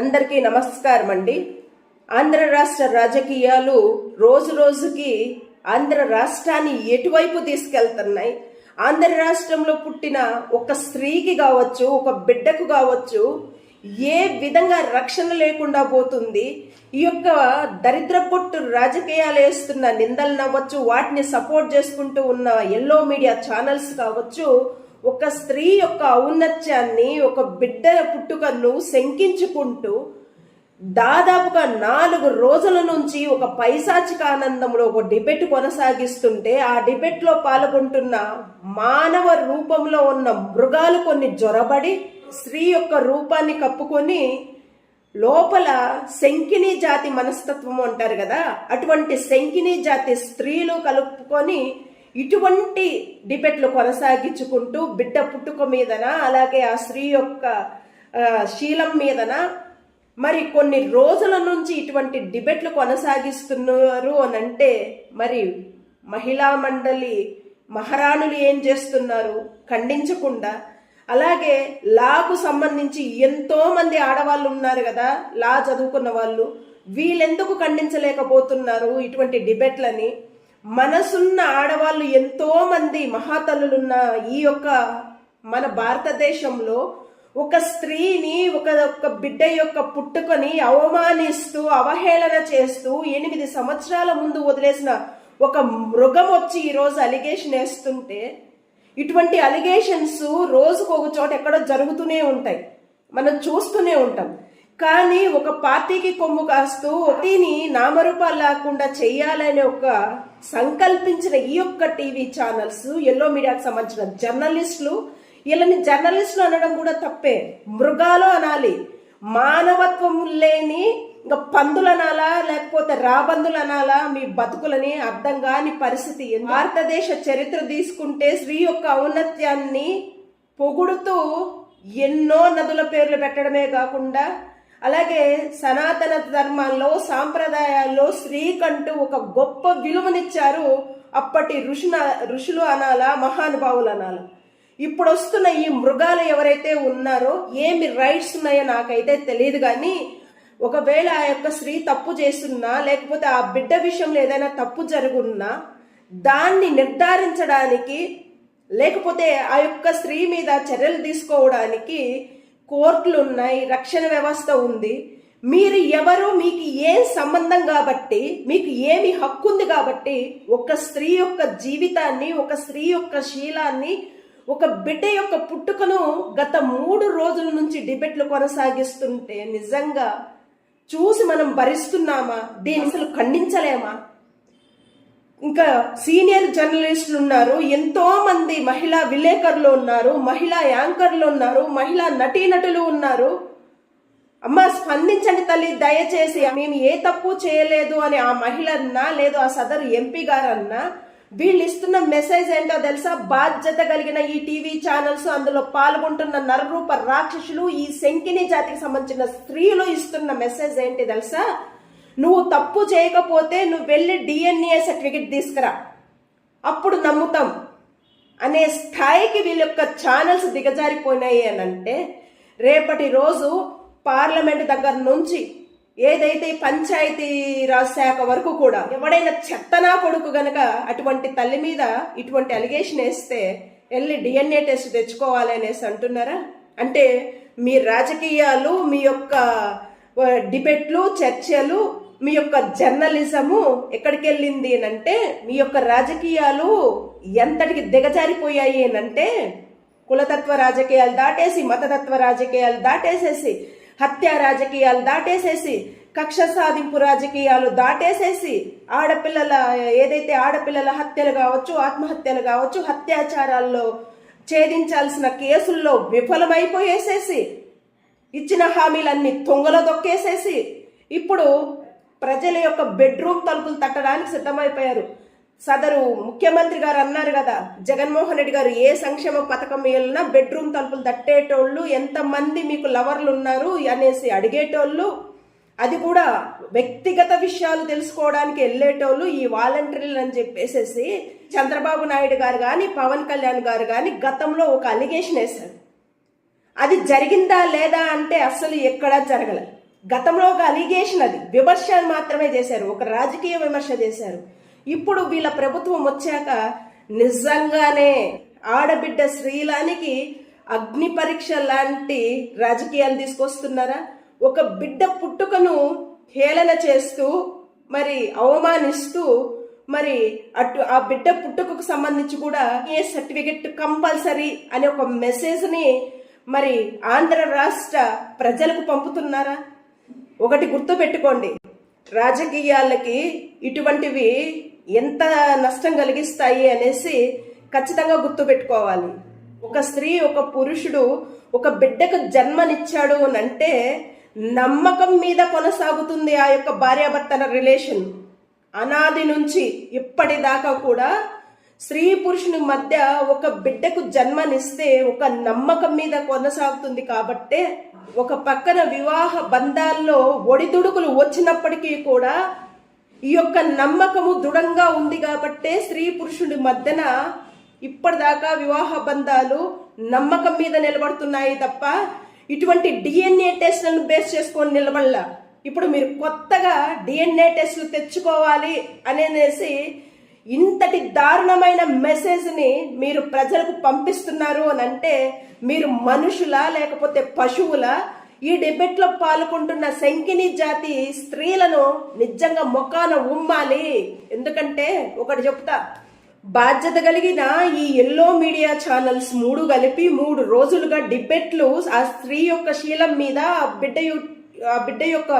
అందరికీ నమస్కారం అండి ఆంధ్ర రాష్ట్ర రాజకీయాలు రోజు రోజుకి ఆంధ్ర రాష్ట్రాన్ని ఎటువైపు తీసుకెళ్తున్నాయి? ఆంధ్ర రాష్ట్రంలో పుట్టిన ఒక స్త్రీకి కావచ్చు ఒక బిడ్డకు కావచ్చు ఏ విధంగా రక్షణ లేకుండా పోతుంది? ఈ యొక్క దరిద్ర పొట్టు రాజకీయాలు వేస్తున్న నిందలు నవ్వచ్చు వాటిని సపోర్ట్ చేసుకుంటూ ఉన్న ఎల్లో మీడియా ఛానల్స్ కావచ్చు ఒక స్త్రీ యొక్క ఔన్నత్యాన్ని ఒక బిడ్డ పుట్టుకను శంకించుకుంటూ దాదాపుగా నాలుగు రోజుల నుంచి ఒక పైశాచిక ఆనందంలో ఒక డిబెట్ కొనసాగిస్తుంటే ఆ డిబెట్లో పాల్గొంటున్న మానవ రూపంలో ఉన్న మృగాలు కొన్ని జొరబడి స్త్రీ యొక్క రూపాన్ని కప్పుకొని లోపల శంకిని జాతి మనస్తత్వం అంటారు కదా అటువంటి శంకిని జాతి స్త్రీలు కలుపుకొని ఇటువంటి డిబెట్లు కొనసాగించుకుంటూ బిడ్డ పుట్టుక మీదన అలాగే ఆ స్త్రీ యొక్క శీలం మీదన మరి కొన్ని రోజుల నుంచి ఇటువంటి డిబెట్లు కొనసాగిస్తున్నారు అని అంటే మరి మహిళా మండలి మహారాణులు ఏం చేస్తున్నారు? ఖండించకుండా. అలాగే లాకు సంబంధించి ఎంతో మంది ఆడవాళ్ళు ఉన్నారు కదా లా చదువుకున్న వాళ్ళు. వీళ్ళెందుకు ఖండించలేకపోతున్నారు ఇటువంటి డిబెట్లని? మనసున్న ఆడవాళ్ళు ఎంతో మంది మహాతల్లులున్న ఈ యొక్క మన భారతదేశంలో ఒక స్త్రీని ఒక ఒక బిడ్డ యొక్క పుట్టుకొని అవమానిస్తూ అవహేళన చేస్తూ ఎనిమిది సంవత్సరాల ముందు వదిలేసిన ఒక మృగం వచ్చి ఈరోజు అలిగేషన్ వేస్తుంటే ఇటువంటి అలిగేషన్స్ రోజుకు ఒక చోట ఎక్కడో జరుగుతూనే ఉంటాయి. మనం చూస్తూనే ఉంటాం. కానీ ఒక పార్టీకి కొమ్ము కాస్తూ ఒకటిని నామరూపాలు లేకుండా చేయాలనే ఒక సంకల్పించిన ఈ యొక్క టీవీ ఛానల్స్ ఎల్లో మీడియాకి సంబంధించిన జర్నలిస్టులు. వీళ్ళని జర్నలిస్టులు అనడం కూడా తప్పే. మృగాలు అనాలి. మానవత్వం లేని ఇంకా పందులు అనాలా లేకపోతే రాబందులు అనాలా? మీ బతుకులని అర్థం కాని పరిస్థితి. భారతదేశ చరిత్ర తీసుకుంటే స్త్రీ యొక్క ఔన్నత్యాన్ని పొగుడుతూ ఎన్నో నదుల పేర్లు పెట్టడమే కాకుండా అలాగే సనాతన ధర్మాల్లో సాంప్రదాయాల్లో స్త్రీకంటూ ఒక గొప్ప విలువనిచ్చారు అప్పటి ఋషున ఋషులు అనాలా మహానుభావులు అనాలా. ఇప్పుడు వస్తున్న ఈ మృగాలు ఎవరైతే ఉన్నారో ఏమి రైట్స్ ఉన్నాయో నాకైతే తెలియదు కానీ ఒకవేళ ఆ యొక్క స్త్రీ తప్పు చేస్తున్నా లేకపోతే ఆ బిడ్డ విషయంలో ఏదైనా తప్పు జరుగున్నా దాన్ని నిర్ధారించడానికి లేకపోతే ఆ యొక్క స్త్రీ మీద చర్యలు తీసుకోవడానికి కోర్టులు ఉన్నాయి రక్షణ వ్యవస్థ ఉంది. మీరు ఎవరు మీకు ఏం సంబంధం కాబట్టి మీకు ఏమి హక్కు ఉంది కాబట్టి ఒక స్త్రీ యొక్క జీవితాన్ని ఒక స్త్రీ యొక్క శీలాన్ని ఒక బిడ్డ యొక్క పుట్టుకను గత మూడు రోజుల నుంచి డిబెట్లు కొనసాగిస్తుంటే నిజంగా చూసి మనం భరిస్తున్నామా? దీని అసలు ఖండించలేమా? ఇంకా సీనియర్ జర్నలిస్టులు ఉన్నారు ఎంతో మంది మహిళా విలేకరులు ఉన్నారు మహిళా యాంకర్లు ఉన్నారు మహిళా నటీనటులు ఉన్నారు. అమ్మ స్పందించండి తల్లి దయచేసి. మేము ఏ తప్పు చేయలేదు అని ఆ మహిళ అన్నా లేదు ఆ సదరు ఎంపీ గారు అన్నా వీళ్ళు ఇస్తున్న మెసేజ్ ఏంటో తెలుసా? బాధ్యత కలిగిన ఈ టీవీ ఛానల్స్ అందులో పాల్గొంటున్న నరరూప రాక్షసులు ఈ శంకిని జాతికి సంబంధించిన స్త్రీలు ఇస్తున్న మెసేజ్ ఏంటి తెలుసా? నువ్వు తప్పు చేయకపోతే నువ్వు వెళ్ళి డిఎన్ఏ సర్టిఫికెట్ తీసుకురా. అప్పుడు నమ్ముతాం. అనే స్థాయికి వీళ్ళ యొక్క ఛానల్స్ దిగజారిపోయినాయి అని అంటే రేపటి రోజు పార్లమెంట్ దగ్గర నుంచి ఏదైతే పంచాయతీ రాజ్ శాఖ వరకు కూడా ఎవడైనా చెత్తనా కొడుకు గనక అటువంటి తల్లి మీద ఇటువంటి అలిగేషన్ వేస్తే వెళ్ళి డిఎన్ఏ టెస్ట్ తెచ్చుకోవాలి అనేసి అంటున్నారా? అంటే మీ రాజకీయాలు మీ యొక్క డిబెట్లు చర్చలు మీ యొక్క జర్నలిజము ఎక్కడికి వెళ్ళింది అంటే మీ యొక్క రాజకీయాలు ఎంతటికి దిగజారిపోయాయి అంటే కులతత్వ రాజకీయాలు దాటేసి మతతత్వ రాజకీయాలు దాటేసేసి హత్య రాజకీయాలు దాటేసేసి కక్ష సాధింపు రాజకీయాలు దాటేసేసి ఆడపిల్లల ఏదైతే ఆడపిల్లల హత్యలు కావచ్చు ఆత్మహత్యలు కావచ్చు హత్యాచారాల్లో ఛేదించాల్సిన కేసుల్లో విఫలమైపోయేసేసి ఇచ్చిన హామీలన్నీ తొంగలో దొక్కేసేసి ఇప్పుడు ప్రజల యొక్క బెడ్రూమ్ తలుపులు తట్టడానికి సిద్ధమైపోయారు. సదరు ముఖ్యమంత్రి గారు అన్నారు కదా జగన్మోహన్ రెడ్డి గారు ఏ సంక్షేమ పథకం వెళ్ళినా బెడ్రూమ్ తలుపులు తట్టేటోళ్ళు ఎంతమంది మీకు లవర్లు ఉన్నారు అనేసి అడిగేటోళ్ళు అది కూడా వ్యక్తిగత విషయాలు తెలుసుకోవడానికి వెళ్ళేటోళ్ళు ఈ వాలంటీర్లు అని చెప్పేసేసి చంద్రబాబు నాయుడు గారు కానీ పవన్ కళ్యాణ్ గారు కానీ గతంలో ఒక అలిగేషన్ వేశారు. అది జరిగిందా లేదా అంటే అస్సలు ఎక్కడా జరగలేదు. గతంలో ఒక అలిగేషన్ అది. విమర్శ మాత్రమే చేశారు. ఒక రాజకీయ విమర్శ చేశారు. ఇప్పుడు వీళ్ళ ప్రభుత్వం వచ్చాక నిజంగానే ఆడబిడ్డ శ్రీలానికి అగ్ని పరీక్ష లాంటి రాజకీయాలు తీసుకొస్తున్నారా? ఒక బిడ్డ పుట్టుకను హేళన చేస్తూ మరి అవమానిస్తూ మరి అటు ఆ బిడ్డ పుట్టుకకు సంబంధించి కూడా ఏ సర్టిఫికెట్ కంపల్సరీ అనే ఒక మెసేజ్ని మరి ఆంధ్ర రాష్ట్ర ప్రజలకు పంపుతున్నారా? ఒకటి గుర్తు పెట్టుకోండి రాజకీయాలకి ఇటువంటివి ఎంత నష్టం కలిగిస్తాయి అనేసి ఖచ్చితంగా గుర్తు పెట్టుకోవాలి ఒక స్త్రీ ఒక పురుషుడు ఒక బిడ్డకు జన్మనిచ్చాడు అని అంటే నమ్మకం మీద కొనసాగుతుంది ఆ యొక్క భార్యాభర్తల రిలేషన్. అనాది నుంచి ఇప్పటిదాకా కూడా స్త్రీ పురుషుని మధ్య ఒక బిడ్డకు జన్మనిస్తే ఒక నమ్మకం మీద కొనసాగుతుంది కాబట్టే ఒక పక్కన వివాహ బంధాల్లో ఒడిదుడుకులు వచ్చినప్పటికీ కూడా ఈ యొక్క నమ్మకము దృఢంగా ఉంది కాబట్టే స్త్రీ పురుషుడి మధ్యన ఇప్పటిదాకా వివాహ బంధాలు నమ్మకం మీద నిలబడుతున్నాయి తప్ప ఇటువంటి డిఎన్ఏ టెస్ట్లను బేస్ చేసుకొని నిలబడలా. ఇప్పుడు మీరు కొత్తగా డిఎన్ఏ టెస్ట్లు తెచ్చుకోవాలి అనేసి ఇంతటి దారుణమైన మెసేజ్ని మీరు ప్రజలకు పంపిస్తున్నారు అని అంటే మీరు మనుషులా లేకపోతే పశువులా? ఈ డిబేట్లో పాల్గొంటున్న శంకిని జాతి స్త్రీలను నిజంగా మొక్కాన ఉమ్మాలి. ఎందుకంటే ఒకటి చెప్తా బాధ్యత కలిగిన ఈ ఎల్లో మీడియా ఛానల్స్ మూడు కలిపి మూడు రోజులుగా డిబేట్లు ఆ స్త్రీ యొక్క శీలం మీద ఆ బిడ్డ ఆ బిడ్డ యొక్క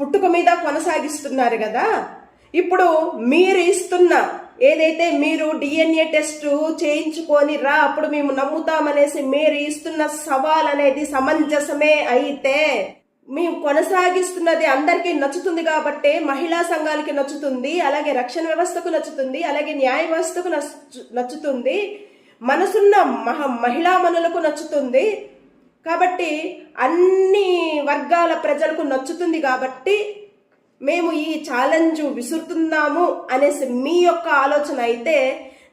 పుట్టుక మీద కొనసాగిస్తున్నారు కదా? ఇప్పుడు మీరు ఇస్తున్న ఏదైతే మీరు డిఎన్ఏ టెస్ట్ చేయించుకొని రా అప్పుడు మేము నమ్ముతామనేసి మీరు ఇస్తున్న సవాల్ అనేది సమంజసమే అయితే మేము కొనసాగిస్తున్నది అందరికీ నచ్చుతుంది కాబట్టి మహిళా సంఘాలకి నచ్చుతుంది అలాగే రక్షణ వ్యవస్థకు నచ్చుతుంది అలాగే న్యాయ వ్యవస్థకు నచ్చు- నచ్చుతుంది. మనసున్న మహ మహిళా మనులకు నచ్చుతుంది. కాబట్టి అన్ని వర్గాల ప్రజలకు నచ్చుతుంది కాబట్టి మేము ఈ ఛాలెంజ్ విసురుతున్నాము అనేసి మీ యొక్క ఆలోచన అయితే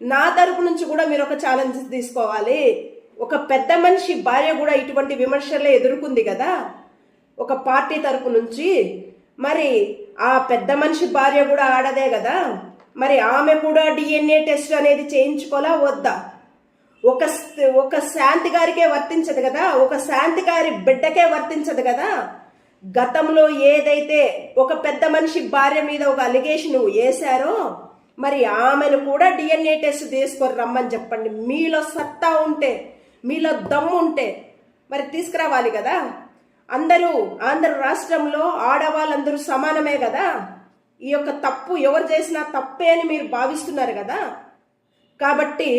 నా తరపు నుంచి కూడా మీరు ఒక ఛాలెంజ్ తీసుకోవాలి. ఒక పెద్ద మనిషి భార్య కూడా ఇటువంటి విమర్శలే ఎదుర్కొంది కదా. ఒక పార్టీ తరపు నుంచి మరి ఆ పెద్ద మనిషి భార్య కూడా ఆడదే కదా. మరి ఆమె కూడా డిఎన్ఏ టెస్ట్ అనేది చేయించుకోలా వద్దా? ఒక ఒక శాంతి గారికే వర్తించదు కదా. ఒక శాంతి గారి బిడ్డకే వర్తించదు కదా. గతంలో ఏదైతే ఒక పెద్ద మనిషి భార్య మీద ఒక అలిగేషన్ వేశారో మరి ఆమెను కూడా డిఎన్ఏ టెస్ట్ తీసుకొని రమ్మని చెప్పండి. మీలో సత్తా ఉంటే మీలో దమ్ము ఉంటే మరి తీసుకురావాలి కదా. అందరూ ఆంధ్ర రాష్ట్రంలో ఆడవాళ్ళందరూ సమానమే కదా. ఈ యొక్క తప్పు ఎవరు చేసినా తప్పే అని మీరు భావిస్తున్నారు కదా. కాబట్టి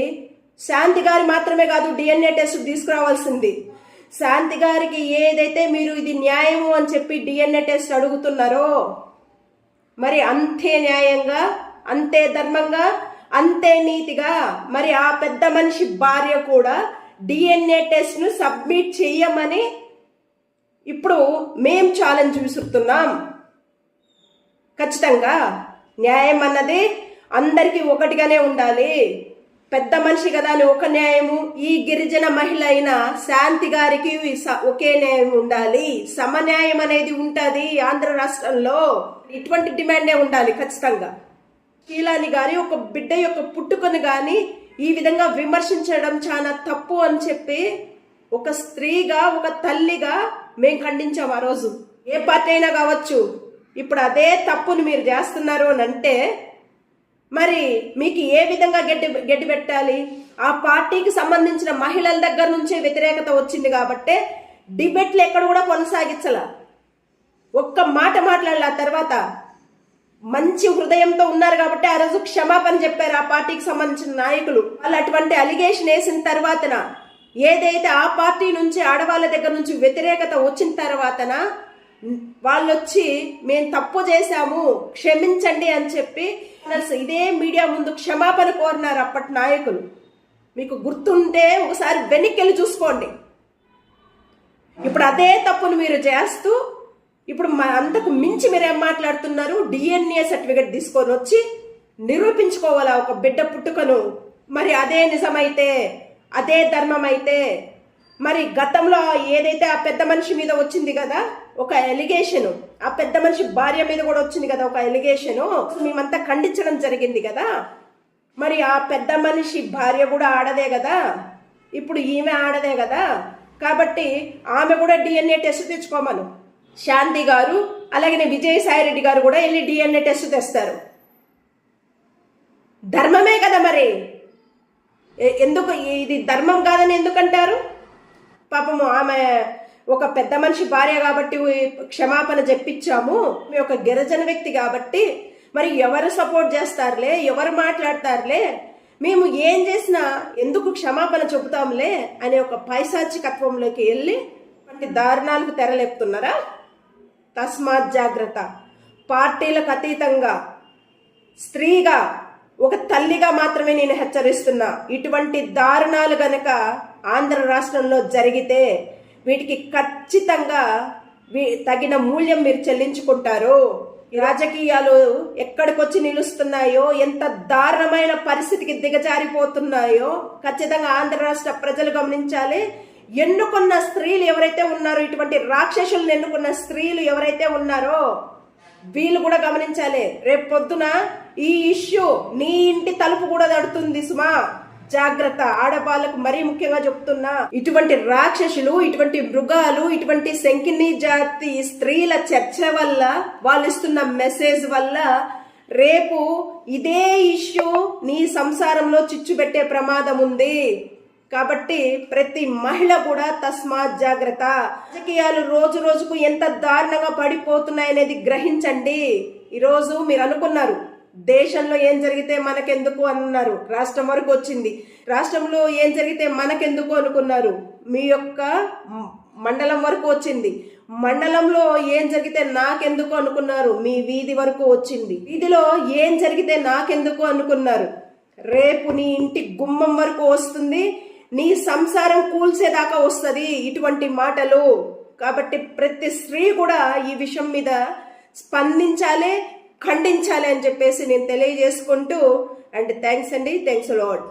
శాంతి గారి మాత్రమే కాదు డిఎన్ఏ టెస్ట్ తీసుకురావాల్సింది. శాంతి గారికి ఏదైతే మీరు ఇది న్యాయము అని చెప్పి డిఎన్ఏ టెస్ట్ అడుగుతున్నారో మరి అంతే న్యాయంగా అంతే ధర్మంగా అంతే నీతిగా మరి ఆ పెద్ద మనిషి భార్య కూడా డిఎన్ఏ టెస్ట్ను సబ్మిట్ చెయ్యమని ఇప్పుడు మేం ఛాలెంజ్ విసురుతున్నాం. ఖచ్చితంగా న్యాయం అన్నది అందరికీ ఒకటిగానే ఉండాలి. పెద్ద మనిషి కదా అని ఒక న్యాయము. ఈ గిరిజన మహిళ అయిన శాంతి గారికి స- ఒకే న్యాయం ఉండాలి. సమన్యాయం అనేది ఉంటుంది ఆంధ్ర రాష్ట్రంలో. ఇటువంటి డిమాండే ఉండాలి ఖచ్చితంగా. కీలాని గారి ఒక బిడ్డ యొక్క పుట్టుకొని గాని ఈ విధంగా విమర్శించడం చాలా తప్పు అని చెప్పి ఒక స్త్రీగా ఒక తల్లిగా మేము ఖండించాం ఆ రోజు. ఏ పార్టీ అయినా కావచ్చు. ఇప్పుడు అదే తప్పును మీరు చేస్తున్నారు అని అంటే మరి మీకు ఏ విధంగా గడ్డి గడ్డి పెట్టాలి? ఆ పార్టీకి సంబంధించిన మహిళల దగ్గర నుంచే వ్యతిరేకత వచ్చింది కాబట్టి డిబేట్లు ఎక్కడ కూడా కొనసాగించాల. ఒక్క మాట మాట్లాడాల తర్వాత మంచి హృదయంతో ఉన్నారు కాబట్టి ఆ రోజు క్షమాపణ చెప్పారు ఆ పార్టీకి సంబంధించిన నాయకులు. వాళ్ళు అటువంటి అలిగేషన్ వేసిన తర్వాతన ఏదైతే ఆ పార్టీ నుంచి ఆడవాళ్ళ దగ్గర నుంచి వ్యతిరేకత వచ్చిన తర్వాతన వాళ్ళు వచ్చి మేము తప్పు చేశాము క్షమించండి అని చెప్పి ఇదే మీడియా ముందు క్షమాపణ కోరినారు అప్పటి నాయకులు. మీకు గుర్తుంటే ఒకసారి వెనక్కి వెళ్ళి చూసుకోండి. ఇప్పుడు అదే తప్పును మీరు చేస్తూ ఇప్పుడు మా అంతకు మించి మీరేం మాట్లాడుతున్నారు? డిఎన్ఏ సర్టిఫికెట్ తీసుకొని వచ్చి నిరూపించుకోవాలా ఒక బిడ్డ పుట్టుకను? మరి అదే నిజమైతే అదే ధర్మం అయితే మరి గతంలో ఏదైతే ఆ పెద్ద మనిషి మీద వచ్చింది కదా ఒక ఎలిగేషన్ ఆ పెద్ద మనిషి భార్య మీద కూడా వచ్చింది కదా ఒక ఎలిగేషన్ మేమంతా ఖండించడం జరిగింది కదా. మరి ఆ పెద్ద మనిషి భార్య కూడా ఆడదే కదా. ఇప్పుడు ఈమె ఆడదే కదా. కాబట్టి ఆమె కూడా డిఎన్ఏ టెస్ట్ తెచ్చుకోమను. శాంతి గారు అలాగే విజయసాయి రెడ్డి గారు కూడా వెళ్ళి డిఎన్ఏ టెస్ట్ తెస్తారు. ధర్మమే కదా మరి. ఎందుకు ఇది ధర్మం కాదని ఎందుకంటారు? పాపము ఆమె ఒక పెద్ద మనిషి భార్య కాబట్టి క్షమాపణ చెప్పించాము మీ ఒక గిరిజన వ్యక్తి కాబట్టి మరి ఎవరు సపోర్ట్ చేస్తారులే? ఎవరు మాట్లాడతారులే? మేము ఏం చేసినా ఎందుకు క్షమాపణ చెబుతాంలే? అనే ఒక పైశాచికత్వంలోకి వెళ్ళి వంటి దారుణాలకు తెరలేపుతున్నారా? తస్మాత్ జాగ్రత్త. పార్టీలకు అతీతంగా స్త్రీగా ఒక తల్లిగా మాత్రమే నేను హెచ్చరిస్తున్నా. ఇటువంటి దారుణాలు గనక ఆంధ్ర రాష్ట్రంలో జరిగితే వీటికి ఖచ్చితంగా వీ- తగిన మూల్యం మీరు చెల్లించుకుంటారు. రాజకీయాలు ఎక్కడికొచ్చి నిలుస్తున్నాయో ఎంత దారుణమైన పరిస్థితికి దిగజారిపోతున్నాయో ఖచ్చితంగా ఆంధ్ర రాష్ట్ర ప్రజలు గమనించాలి. ఎన్నుకున్న స్త్రీలు ఎవరైతే ఉన్నారో ఇటువంటి రాక్షసులను ఎన్నుకున్న స్త్రీలు ఎవరైతే ఉన్నారో వీళ్ళు కూడా గమనించాలి. రేపు పొద్దున ఈ ఇష్యూ నీ ఇంటి తలుపు కూడా తడుతుంది సుమా. జాగ్రత్త. ఆడవాళ్ళకు మరీ ముఖ్యంగా చెప్తున్నా ఇటువంటి రాక్షసులు ఇటువంటి మృగాలు ఇటువంటి శంకిని జాతి స్త్రీల చర్చ వల్ల వాళ్ళు ఇస్తున్న మెసేజ్ వల్ల రేపు ఇదే ఇష్యూ నీ సంసారంలో చిచ్చు పెట్టే ప్రమాదం ఉంది. కాబట్టి ప్రతి మహిళ కూడా తస్మాత్ జాగ్రత్త. రాజకీయాలు రోజు రోజుకు ఎంత దారుణంగా పడిపోతున్నాయనేది గ్రహించండి. ఈరోజు మీరు అనుకున్నారు దేశంలో ఏం జరిగితే మనకెందుకు అన్నారు. రాష్ట్రం వరకు వచ్చింది. రాష్ట్రంలో ఏం జరిగితే మనకెందుకు అనుకున్నారు. మీ యొక్క మండలం వరకు వచ్చింది. మండలంలో ఏం జరిగితే నాకెందుకు అనుకున్నారు. మీ వీధి వరకు వచ్చింది. వీధిలో ఏం జరిగితే నాకెందుకు అనుకున్నారు. రేపు నీ ఇంటి గుమ్మం వరకు వస్తుంది. నీ సంసారం కూల్చేదాకా వస్తుంది ఇటువంటి మాటలు. కాబట్టి ప్రతి స్త్రీ కూడా ఈ విషయం మీద స్పందించాలి. ఖండించాలి అని చెప్పేసి నేను తెలియజేసుకుంటూ అండ్ థ్యాంక్స్ అండి. Thanks lot